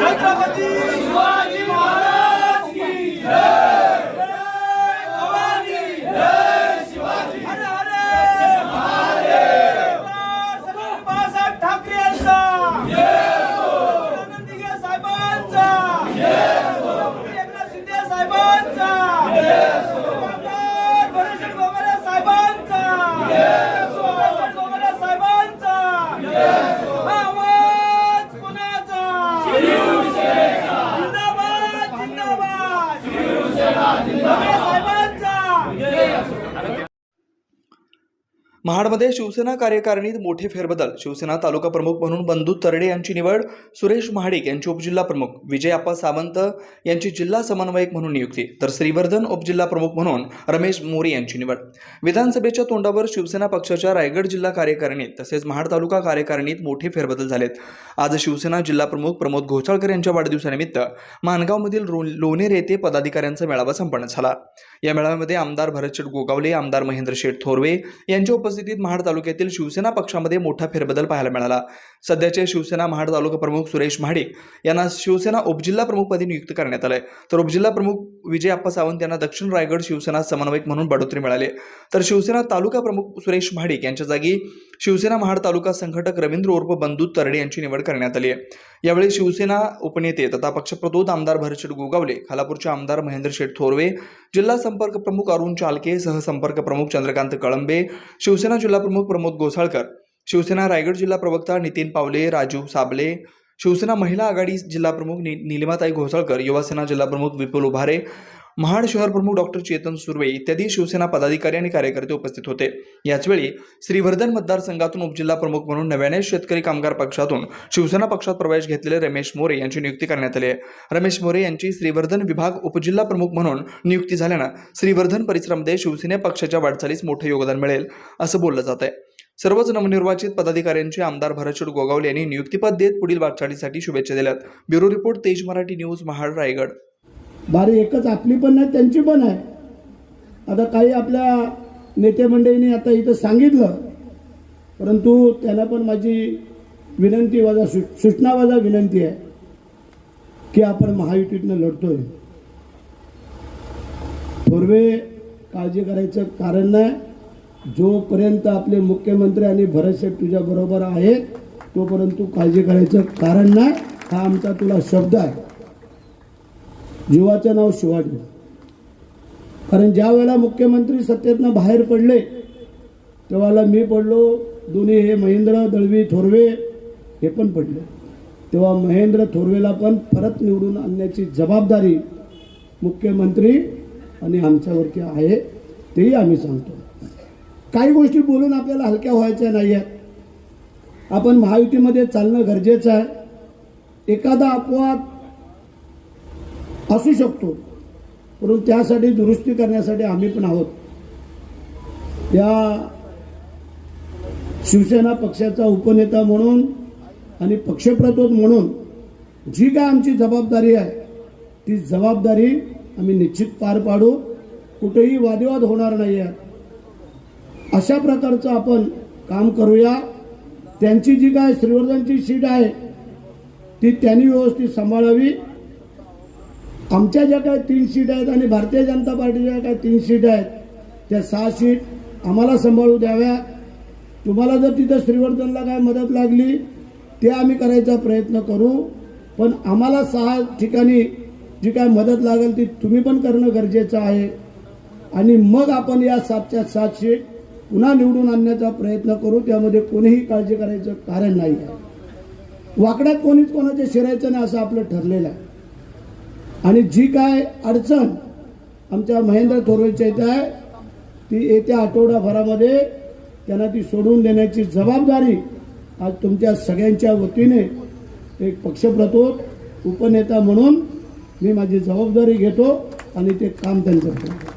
छत्रपती शिवाजी महाडमध्ये शिवसेना कार्यकारिणीत मोठे फेरबदल. शिवसेना तालुका प्रमुख म्हणून बंधू तरडे यांची निवड सुरेश महाडिक यांची उपजिल्हा प्रमुख विजय आप्पा सावंत यांची जिल्हा समन्वयक म्हणून नियुक्ती तर श्रीवर्धन उपजिल्हा प्रमुख म्हणून रमेश मोरे यांची निवड. विधानसभेच्या तोंडावर शिवसेना पक्षाच्या रायगड जिल्हा कार्यकारिणीत तसेच महाड तालुका कार्यकारिणीत मोठे फेरबदल झालेत. आज शिवसेना जिल्हा प्रमुख प्रमोद घोसाळकर यांच्या वाढदिवसानिमित्त माणगावमधील रो लोणेर येथे पदाधिकाऱ्यांचा मेळावा संपन्न झाला. या मेळाव्यामध्ये आमदार भरतशेठ गोगावले आमदार महेंद्र शेठ थोरवे यांच्या उपस्थितीत महाड तालुक्यातील शिवसेना पक्षामध्ये मोठा फेरबदल पाहायला मिळाला. सध्याचे शिवसेना महाड तालुका प्रमुख सुरेश महाडिक यांना शिवसेना उपजिल्हा प्रमुखपदी नियुक्त करण्यात आलंय. तर उपजिल्हा प्रमुख विजय आप्पा सावंत यांना दक्षिण रायगड शिवसेना समन्वयक म्हणून बढोतरी मिळाली तर शिवसेना तालुका प्रमुख सुरेश महाडिक यांच्या जागी शिवसेना महाड तालुका संघटक रवींद्र उर्फ बंधू तरडे यांची निवड करण्यात आली आहे. यावेळी शिवसेना उपनेते तथा पक्षप्रतोद आमदार भरतशेठ गोगावले खालापूरचे आमदार महेंद्र शेठ थोरवे जिल्हा संपर्क प्रमुख अरुण चालके सहसंपर्क प्रमुख चंद्रकांत कळंबे शिवसेना जिल्हा प्रमुख प्रमोद गोसाळकर शिवसेना रायगड जिल्हा प्रवक्ता नितीन पावले राजू साबले शिवसेना महिला आघाडी जिल्हाप्रमुख नि निलिमाताई घोसाळकर युवासेना जिल्हा प्रमुख विपुल उभारे महाड शहर प्रमुख डॉक्टर चेतन सुर्वे इत्यादी शिवसेना पदाधिकारी आणि कार्यकर्ते उपस्थित होते. याचवेळी श्रीवर्धन मतदारसंघातून उपजिल्हा प्रमुख म्हणून नव्याने शेतकरी कामगार पक्षातून शिवसेना पक्षात प्रवेश घेतलेले रमेश मोरे यांची नियुक्ती करण्यात आली आहे. रमेश मोरे यांची श्रीवर्धन विभाग उपजिल्हा प्रमुख म्हणून नियुक्ती झाल्यानं श्रीवर्धन परिसरामध्ये शिवसेना पक्षाच्या वाटचालीस मोठं योगदान मिळेल असं बोललं जात आहे सर्वच नवनिर्वाचित पदाधिकाऱ्यांचे आमदार भरतशेठ गोगावले यांनी नियुक्तीपद देत पुढील वाटचालीसाठी शुभेच्छा दिल्यात. ब्युरो रिपोर्ट तेज मराठी न्यूज महाड रायगड. बारी एकच आपली पण नाही त्यांची पण आहे. आता काही आपल्या नेते मंडळींनी आता इथं सांगितलं परंतु त्यांना पण माझी विनंती वाजा सु सूचना वाजा विनंती आहे की आपण महायुतीतनं लढतोय. थोरवे काळजी करायचं कारण नाही. जोपर्यंत आपले मुख्यमंत्री आणि भरतशेठ तुझ्या बरोबर आहेत तोपर्यंत तू काळजी करायचं कारण नाही. हा आमचा तुला शब्द आहे. जीवाचं नाव शिवाजी. कारण ज्या वेळेला मुख्यमंत्री सत्तेतनं बाहेर पडले तेव्हाला मी पडलो दोन्ही हे महेंद्र दळवी थोरवे हे पण पडले. तेव्हा महेंद्र थोरवेला पण परत निवडून आणण्याची जबाबदारी मुख्यमंत्री आणि आमच्यावरती आहे तेही आम्ही सांगतो. काही गोष्टी बोलून आपल्याला हलक्या व्हायच्या नाही आहेत आपण महायुतीमध्ये चालणं गरजेचं आहे. एखादा अपवाद असू शकतो. परंतु त्यासाठी दुरुस्ती करण्यासाठी आम्ही पण आहोत. या शिवसेना पक्षाचा उपनेता म्हणून आणि पक्षप्रतोद म्हणून जी काय आमची जबाबदारी आहे ती जबाबदारी आम्ही निश्चित पार पाडू. कुठेही वादविवाद होणार नाही आहे. अशा प्रकारचं आपण काम करूया. त्यांची जी काय श्रीवर्धनची सीट आहे ती त्यांनी व्यवस्थित सांभाळावी. आमच्या ज्या काय तीन सीट आहेत आणि भारतीय जनता पार्टीच्या काय तीन सीट आहेत त्या सहा सीट आम्हाला सांभाळू द्याव्या. तुम्हाला जर तिथं श्रीवर्धनला काय मदत लागली ते आम्ही करायचा प्रयत्न करू. पण आम्हाला सहा ठिकाणी जी काय मदत लागेल ती तुम्ही पण करणं गरजेचं आहे. आणि मग आपण या सातच्या सात सीट पुन्हा निवडून आणण्याचा प्रयत्न करू. त्यामध्ये कोणीही काळजी करायचं कारण नाही आहे. वाकड्यात कोणीच कोणाच्या शिरायचं नाही असं आपलं ठरलेलं आहे. आणि जी काय अडचण आमच्या महेंद्र थोरवेच्या इथं आहे ती येत्या आठवडाभरामध्ये त्यांना ती सोडून देण्याची जबाबदारी आज तुमच्या सगळ्यांच्या वतीने एक पक्षप्रतो उपनेता म्हणून मी माझी जबाबदारी घेतो आणि ते काम त्यांचं करतो.